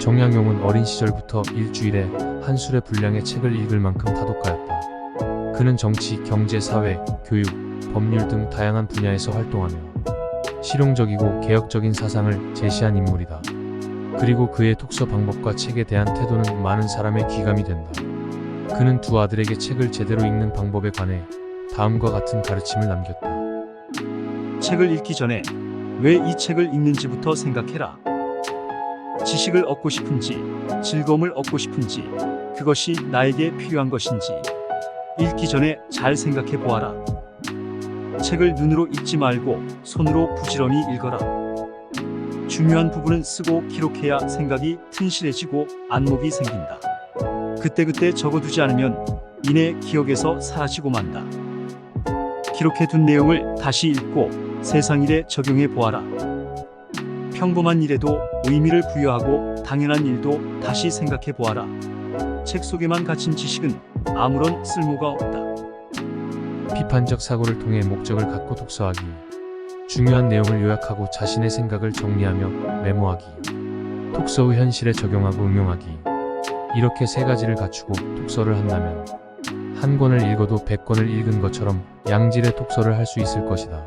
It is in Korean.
정약용은 어린 시절부터 일주일에 한 술의 분량의 책을 읽을 만큼 다독하였다. 그는 정치, 경제, 사회, 교육, 법률 등 다양한 분야에서 활동하며 실용적이고 개혁적인 사상을 제시한 인물이다. 그리고 그의 독서 방법과 책에 대한 태도는 많은 사람의 귀감이 된다. 그는 두 아들에게 책을 제대로 읽는 방법에 관해 다음과 같은 가르침을 남겼다. 책을 읽기 전에 왜 이 책을 읽는지부터 생각해라. 지식을 얻고 싶은지, 즐거움을 얻고 싶은지, 그것이 나에게 필요한 것인지, 읽기 전에 잘 생각해 보아라. 책을 눈으로 읽지 말고 손으로 부지런히 읽어라. 중요한 부분은 쓰고 기록해야 생각이 튼실해지고 안목이 생긴다. 그때그때 적어두지 않으면 이내 기억에서 사라지고 만다. 기록해 둔 내용을 다시 읽고 세상 일에 적용해 보아라. 평범한 일에도 의미를 부여하고 당연한 일도 다시 생각해 보아라. 책 속에만 갇힌 지식은 아무런 쓸모가 없다. 비판적 사고를 통해 목적을 갖고 독서하기. 중요한 내용을 요약하고 자신의 생각을 정리하며 메모하기. 독서 후 현실에 적용하고 응용하기. 이렇게 세 가지를 갖추고 독서를 한다면 한 권을 읽어도 백 권을 읽은 것처럼 양질의 독서를 할 수 있을 것이다.